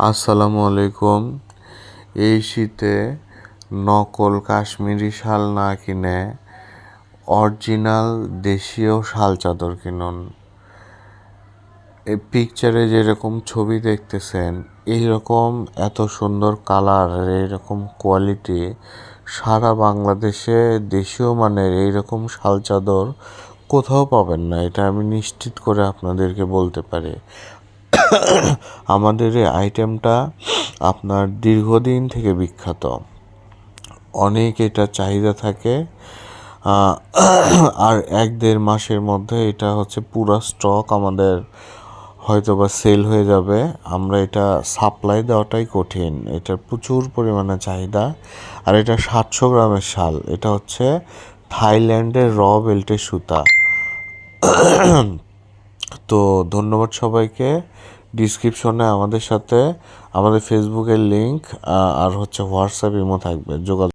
আসসালামু আলাইকুম। এই শীতে নকল কাশ্মীরি শাল না কিনে অরিজিনাল দেশীয় শাল চাদর কিনুন। এই পিকচারে যেরকম ছবি দেখতেছেন এই রকম এত সুন্দর কালার এইরকম কোয়ালিটি সারা বাংলাদেশে দেশীয় মানের এইরকম শাল চাদর কোথাও পাবেন না। এটা আমি নিশ্চিত করে আপনাদেরকে বলতে পারি। আমাদের এই আইটেমটা আপনার দীর্ঘদিন থেকে বিখ্যাত। অনেক এটা চাহিদা থাকে। আর এক দেড় মাসের মধ্যে এটা হচ্ছে পুরো স্টক আমাদের হয়তো বা সেল হয়ে যাবে। আমরা এটা সাপ্লাই দেওয়াটাই কঠিন। এটার প্রচুর পরিমাণে চাহিদা। আর এটা সাতশো গ্রামের শাল। এটা হচ্ছে থাইল্যান্ডের র বেল্টের সুতা। তো ধন্যবাদ সবাইকে। ডিসক্রিপশনে আমাদের সাথে, আমাদের ফেসবুকের লিঙ্ক আর হচ্ছে হোয়াটসঅ্যাপ ইমো থাকবে। যোগাযোগ